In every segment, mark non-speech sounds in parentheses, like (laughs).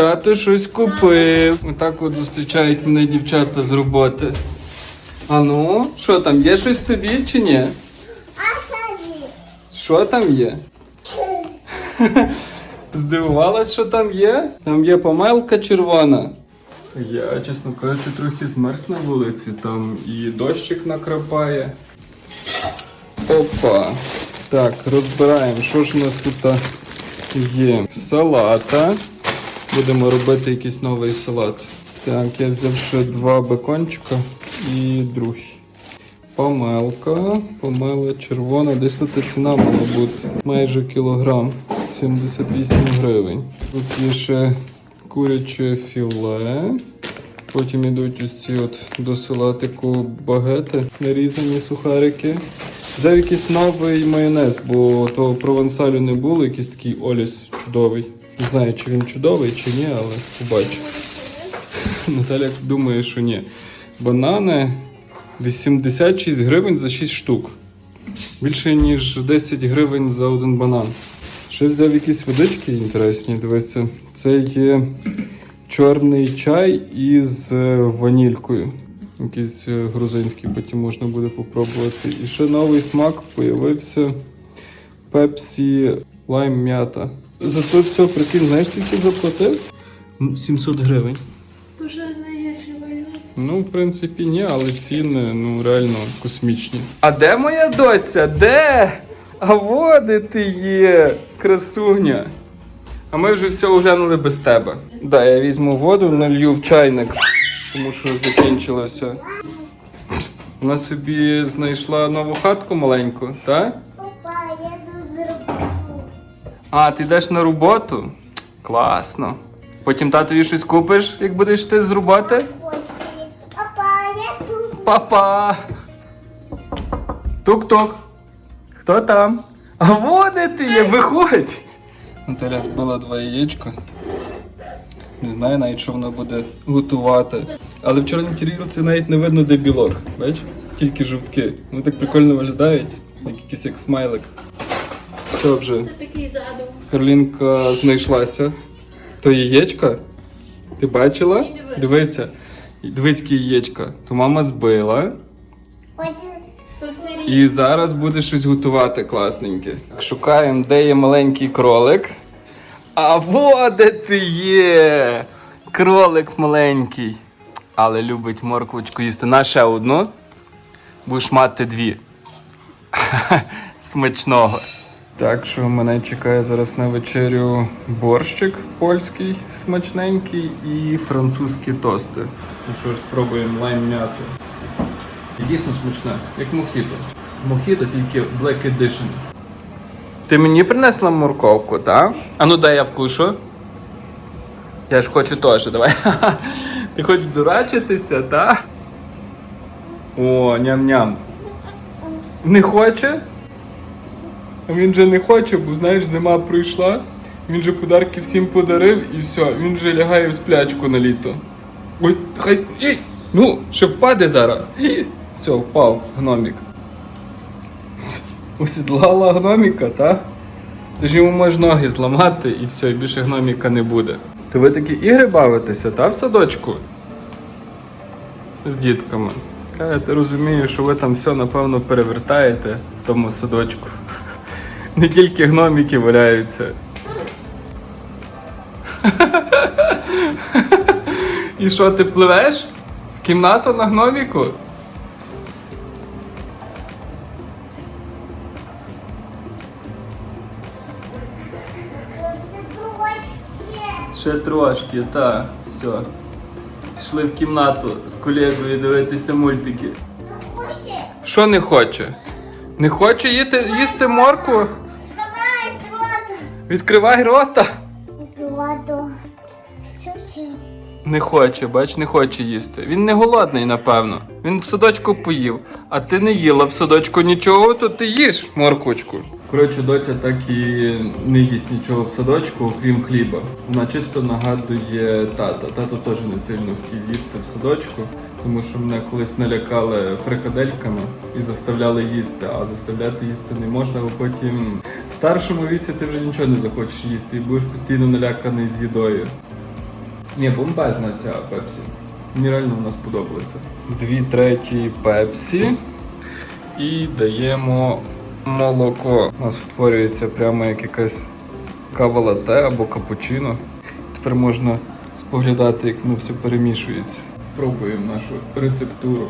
Тато щось купив. Отак от зустрічають мене дівчата з роботи. А ну, що там, є щось тобі чи ні? Що там є? (laughs) Здивувалась, що там є? Там є помелка червона. Я, чесно кажучи, трохи змерз на вулиці, там і дощик накрапає. Опа. Так, розбираємо, що ж у нас тут є. Салата. Будемо робити якийсь новий салат. Так, я взяв ще два бекончика і другий. Помелка, помела червона, десь тут ціна мала бути. Майже кілограм, 78 гривень. Тут є ще куряче філе. Потім йдуть ось ці от до салатику багети, нарізані сухарики. Взяв якийсь новий майонез, бо того провансалю не було, якийсь такий оліс чудовий. Не знаю, чи він чудовий, чи ні, але побачу. (laughs) Наталя думає, що ні. Банани 86 гривень за 6 штук. Більше ніж 10 гривень за один банан. Ще взяв якісь водички інтересні. Дивися, це є чорний чай із е, ванількою. Якийсь е, грузинський, потім можна буде попробувати. І ще новий смак появився Пепсі Лайм м'ята. За це все, прикинь, знаєш, скільки заплатив? 700 гривень. Дуже найгірший варіант. Ну, в принципі, ні, але ціни ну реально космічні. А де моя доця? Де? А во де ти є, красуня. А ми вже все оглянули без тебе. Да, я візьму воду, налью в чайник, тому що закінчилося. Вона собі знайшла нову хатку маленьку, так? А, ти йдеш на роботу? Класно. Потім татові щось купиш, як будеш ти з роботи? Папа, я тут. Папа. Тук-тук. Хто там? А во де ти є? Виходь. Наталя збила два яєчка. Не знаю навіть, що вона буде готувати. Але в чорній тарілці навіть не видно, де білок. Бач? Тільки жовтки. Вони так прикольно виглядають, як якийсь як смайлик. Все вже. Це такий задум. Карлінка знайшлася. То яєчка? Ти бачила? Ні, не. Дивися. Дивись, які яєчка. То мама збила. Хочу. То сирі. І зараз буде щось готувати класненьке. Шукаємо, де є маленький кролик. А во де ти є! Кролик маленький. Але любить морквочку їсти. На ще одну. Будеш мати дві. (laughs) Смачного. Так що мене чекає зараз на вечерю борщик польський смачненький і французькі тости. Ну що ж, спробуємо лайм м'яту. Дійсно смачне, як мохіто. Мохіто тільки Black Edition. Ти мені принесла морковку, так? А ну дай я вкушу. Я ж хочу теж, давай. (laughs) Ти хочеш дурачитися, так? О, ням-ням. Не хоче? А він же не хоче, бо знаєш, зима прийшла. Він же подарки всім подарив і все, він же лягає в сплячку на літо. Ой, хай. І, ну, ще впаде зараз. І, все, впав гномік. Осідлала гноміка, та? Ж йому можеш ноги зламати і все, і більше гноміка не буде. То ви такі ігри бавитеся, та в садочку? З дітками. Я ти розумію, що ви там все напевно перевертаєте в тому садочку. Не тільки гноміки валяються. І що, ти пливеш? В кімнату на гноміку? Ще трошки, так, все. Пішли в кімнату з колегою дивитися мультики. Що не хоче? Не хоче їти, їсти морку? Давай, рота. Відкривай рота. Не хоче, бач, не хоче їсти. Він не голодний, напевно. Він в садочку поїв, а ти не їла в садочку нічого, то ти їш морквочку. Коротше, доця так і не їсть нічого в садочку, окрім хліба. Вона чисто нагадує тата. Тато теж не сильно хотів їсти в садочку, тому що мене колись налякали фрикадельками і заставляли їсти, а заставляти їсти не можна, бо потім в старшому віці ти вже нічого не захочеш їсти і будеш постійно наляканий з їдою. Ні, бомбезна ця пепсі. Мені реально вона сподобалася. Дві треті пепсі. І даємо молоко. У нас утворюється прямо як якась кава лате або капучино. Тепер можна споглядати, як воно все перемішується. Пробуємо нашу рецептуру.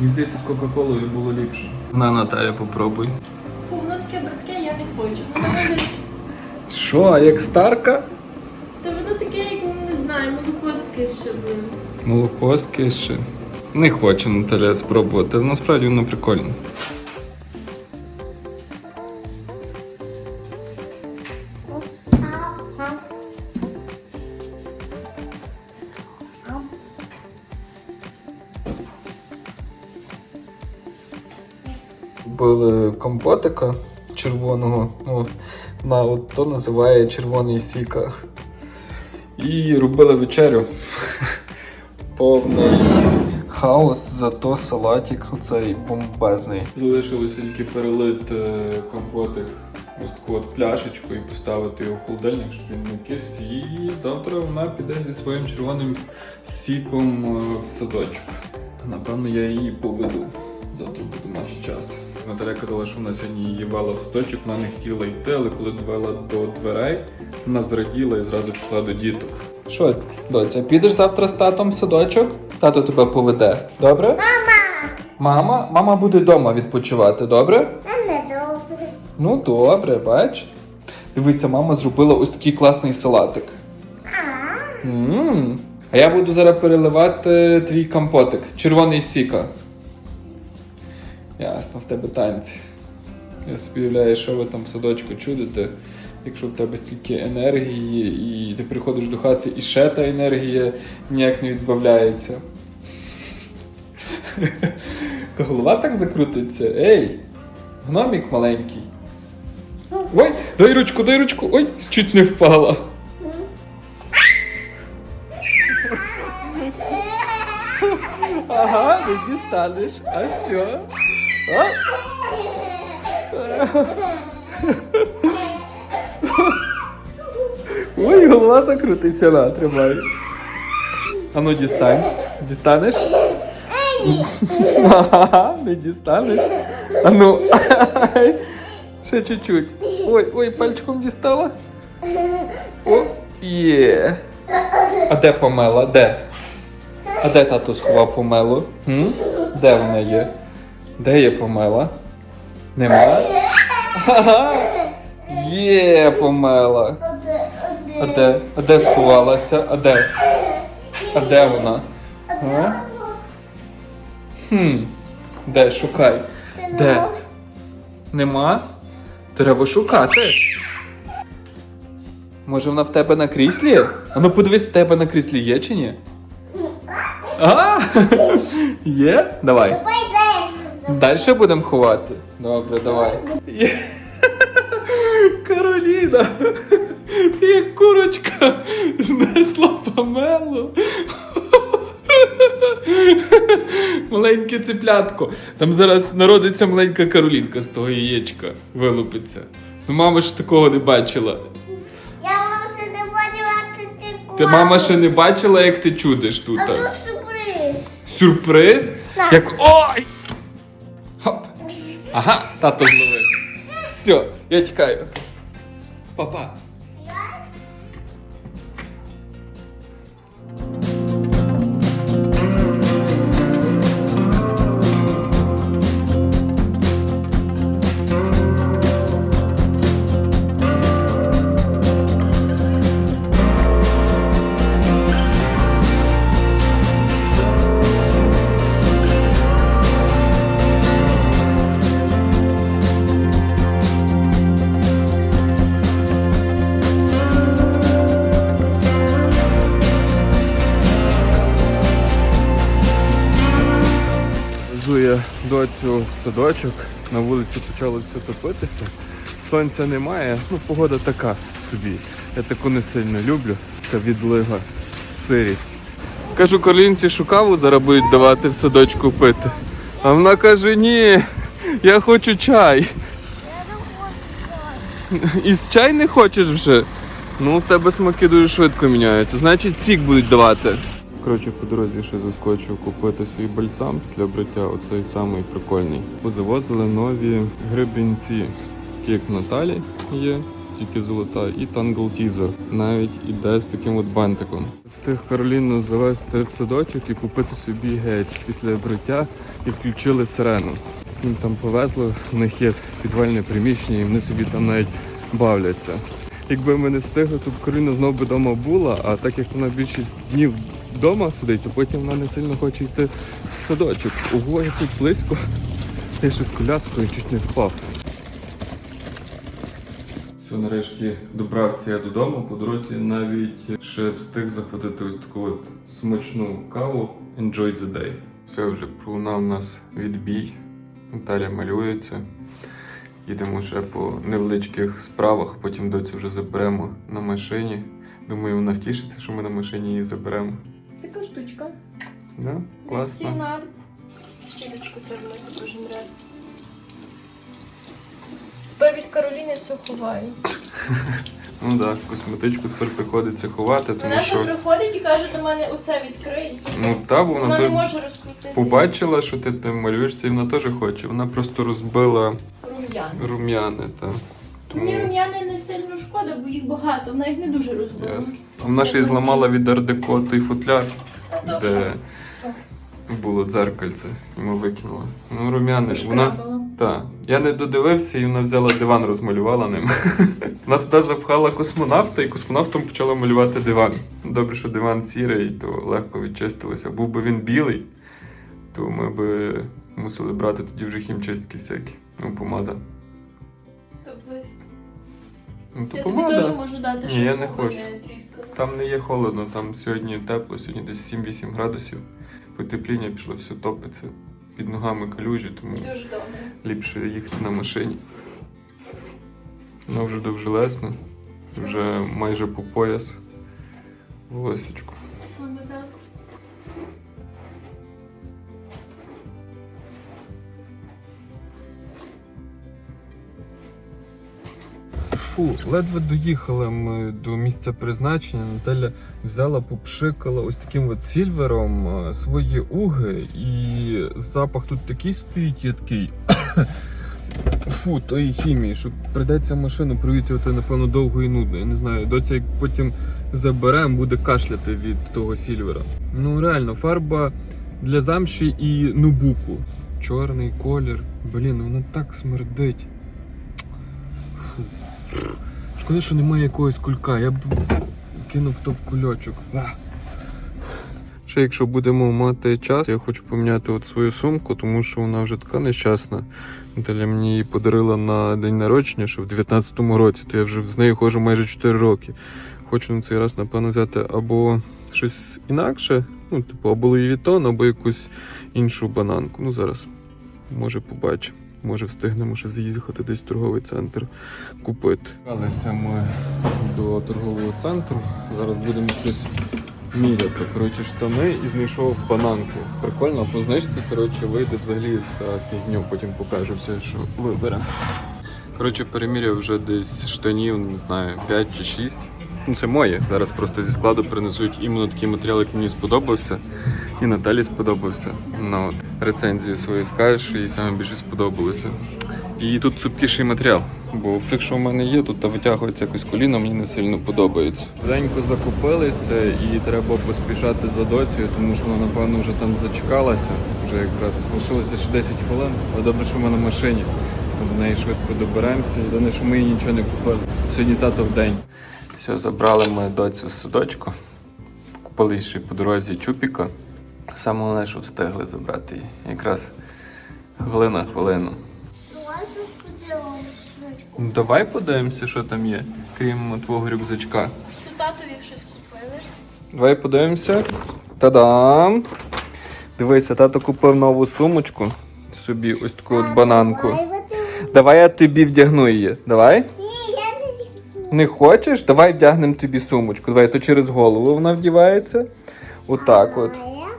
Мені здається, з Кока-Колою було ліпше. На Наталя, попробуй. Фу, воно таке брудке, я не хочу. Ну, воно (laughs) Що, а як старка? Та воно таке, як ну, не знаю, молоко скише буде. Молоко з киші. Не хоче Наталя спробувати, але насправді воно прикольне. Компотика червоного. Ну, на от то називає червоний сіка. І робили вечерю. (laughs) Повний хаос, зато салатик оцей бомбезний. Залишилося тільки перелити компотик ось от пляшечку і поставити його в холодильник, щоб він не кис. І завтра вона піде зі своїм червоним сіком е, в садочок. Напевно, я її поведу. Завтра буду мати час. Наталя казала, що вона сьогодні її вела в сточок, вона не хотіла йти, але коли довела до дверей, вона зраділа і зразу пішла до діток. Що, доця, підеш завтра з татом в садочок? Тато тебе поведе. Добре? Мама! Мама? Мама буде вдома відпочивати, добре? А не добре. Ну, добре, бач. Дивися, мама зробила ось такий класний салатик. А, м А я буду зараз переливати твій компотик. Червоний сіка. Ясно, в тебе танці. Я собі уявляю, що ви там в садочку чудите, якщо в тебе стільки енергії, і ти приходиш до хати, і ще та енергія ніяк не відбавляється. (laughs) То голова так закрутиться. Ей! Гномік маленький. Ой, дай ручку, дай ручку. Ой, чуть не впала. Ага, не дістанеш. А все. Ой, голова закрутиться, на, тримай. А ну дістань. Дістанеш? Ага, не дістанеш. А ну. Ще чуть-чуть. Ой, ой, пальчиком дістала. О, є. А де помела? Де? А де тато сховав помелу? М? Де вона є? Де є помела? Нема? Ага. Є помела. А де? А де сховалася? А де? А де вона? А? Хм. Де? Шукай. Де? Нема? Треба шукати. Може вона в тебе на кріслі? А ну подивись, в тебе на кріслі є чи ні? А! (laughs) Є? Давай. Далі будемо ховати. Добре, давай. Кароліна! Ти як курочка знесла помелу. Маленьке циплятко. Там зараз народиться маленька Каролінка з того яєчка. Вилупиться. Ну, мама ж такого не бачила. Я вам ще не бачила, ти ти Ти мама ще не бачила, як ти чудиш тут. А тут сюрприз. Сюрприз? Так. Як. Ой! Ага, тато зловив. Все, я тікаю. Папа. Везу доцю в садочок, на вулиці почало все топитися. Сонця немає, ну погода така собі. Я таку не сильно люблю, це відлига, сирість. Кажу, Карлінці, що каву зараз будуть давати в садочку пити. А вона каже, ні, я хочу чай. І чай не хочеш вже? Ну, в тебе смаки дуже швидко міняються. Значить, сік будуть давати. Коротше, по дорозі ще заскочив купити свій бальсам після бриття, оцей самий прикольний. Позавозили нові гребінці, такі як Наталі є, тільки золота, і Tangle Teaser. Навіть іде з таким от бантиком. Встиг Кароліну завести в садочок і купити собі геть після бриття і включили сирену. Їм там повезло, в них є підвальне приміщення, і вони собі там навіть бавляться. Якби ми не встигли, то Кароліна знову би вдома була, а так як вона більшість днів вдома сидить, то потім вона не сильно хоче йти в садочок. Ого, як тут слизько. Я ще з коляскою чуть не впав. Все, нарешті добрався я додому. По дорозі навіть ще встиг захватити ось таку от смачну каву Enjoy the day. Все, вже пролунав у нас відбій. Наталя малюється. Їдемо ще по невеличких справах, потім доцю вже заберемо на машині. Думаю, вона втішиться, що ми на машині її заберемо. Така штучка. Да? Класно. Сінар. Щіточку треба кожен раз. Тепер від Кароліни все ховаю. (laughs) Ну так, косметичку тепер приходиться ховати, тому Вона ще приходить і каже до мене оце відкрий. Ну та, бо Вона вона не то може розкрутити. побачила, що ти там малюєшся, і вона теж хоче. Вона просто розбила Рум'ян. рум'яни. Та. Тому Мені рум'яни не сильно шкода, бо їх багато, вона їх не дуже розбила. ясно. Вона ще й зламала від ардеко той футляр, Та де було дзеркальце, і ми викинули. Ну, рум'яни ж вона. Так, я не додивився, і вона взяла диван, розмалювала ним. (laughs) Вона туди запхала космонавта, і космонавтом почала малювати диван. Добре, що диван сірий, то легко відчистилося. Був би він білий, то ми би мусили брати тоді вже хімчистки всякі. Ну, помада. То близько. Ну, то Я тобі помада. теж можу дати, Ні, щоб я не губи хочу. тріскали. Там не є холодно, там сьогодні тепло, сьогодні десь 7-8 градусів. Потепління пішло, все топиться. Під ногами калюжі, тому Дуже добре. ліпше їхати на машині. Вона вже довжелезна, вже майже по пояс. Волосечко. Саме так. Фу, ледве доїхали ми до місця призначення. Наталя взяла, попшикала ось таким от сільвером е, свої уги, і запах тут такий стоїть їдкий. (coughs) Фу, тої хімії, що прийдеться машину провітрювати, напевно, довго і нудно. Я не знаю, доця як потім заберемо, буде кашляти від того сільвера. Ну реально, фарба для замші і нубуку. Чорний колір. Блін, вона так смердить. Шкода, що немає якогось кулька, я б кинув то в кульочок. Ще якщо будемо мати час, я хочу поміняти от свою сумку, тому що вона вже така нещасна. Наталя мені її подарила на день народження, що в 19-му році, то я вже з нею ходжу майже 4 роки. Хочу на цей раз, напевно, взяти або щось інакше, ну, типу, або Louis Vuitton, або якусь іншу бананку. Ну, зараз, може, побачимо. Може, встигнемо ще з'їхати десь в торговий центр купити. Валися ми до торгового центру. Зараз будемо щось міряти. Коротше, штани і знайшов бананку. Прикольно, по знижці, коротше, вийде взагалі за фігню, потім покажу все, що виберемо. Коротше, переміряв вже десь штанів, не знаю, 5 чи 6. Ну, це моє. Зараз просто зі складу принесуть іменно такий матеріал, як мені сподобався. І Наталі сподобався. Ну, от, рецензію свою скажеш, що їй саме більше сподобалося. І тут цупкіший матеріал, бо в цих, що в мене є, тут та витягується якось коліно, мені не сильно подобається. Денько закупилися і треба поспішати за доцею, тому що вона, напевно, вже там зачекалася. Вже якраз лишилося ще 10 хвилин, але добре, що ми на машині. До неї швидко доберемося. Єдине, що ми їй нічого не купили. Сьогодні тато в день. Все, забрали ми доцю з садочку. Купили ще по дорозі чупіка. Саме головне, що встигли забрати її. Якраз хвилина хвилину. Ну, Давай подивимося, що там є, крім твого рюкзачка. То татові щось купили. Давай подивимося. Та-дам! Дивися, тато купив нову сумочку. Собі ось таку от бананку. Давай. Давай я тобі вдягну її. Давай? Не хочеш? Давай вдягнемо тобі сумочку. Давай, то через голову вона вдівається. Отак от.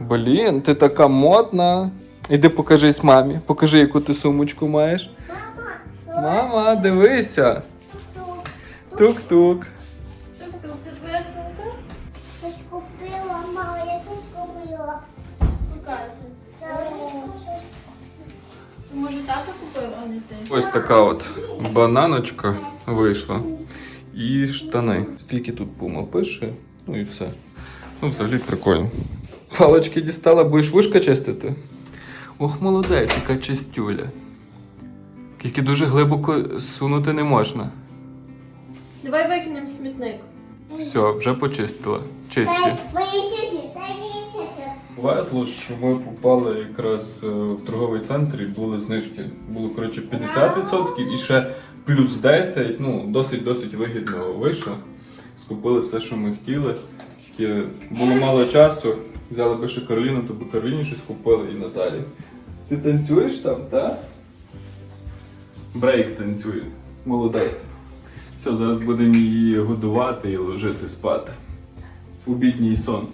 Блін, ти така модна. Іди покажись мамі. Покажи, яку ти сумочку маєш. Мама, дивися. Тук-тук. Це твоя сумка? Щось купила, мама, я щось купила. Показуй. Може, тато купив, а не ти? Ось така от бананочка вийшла. І штани. Скільки тут пума пише, ну і все. Ну, взагалі прикольно. Палочки дістала, будеш вушка чистити? Ох, молодець, яка чистюля. Тільки дуже глибоко сунути не можна. Давай викинемо смітник. Все, вже почистила. Чисті. Везло, що ми попали якраз е, в торговий центр і були знижки. Було коротше 50% і ще плюс 10. Ну, досить-досить вигідно вийшло. Скупили все, що ми хотіли. Тільки було мало часу. Взяли би ще Кароліну, то би Кароліні щось купили і Наталі. Ти танцюєш там, так? Брейк танцює. Молодець. Все, зараз будемо її годувати і ложити спати. Обідній сон.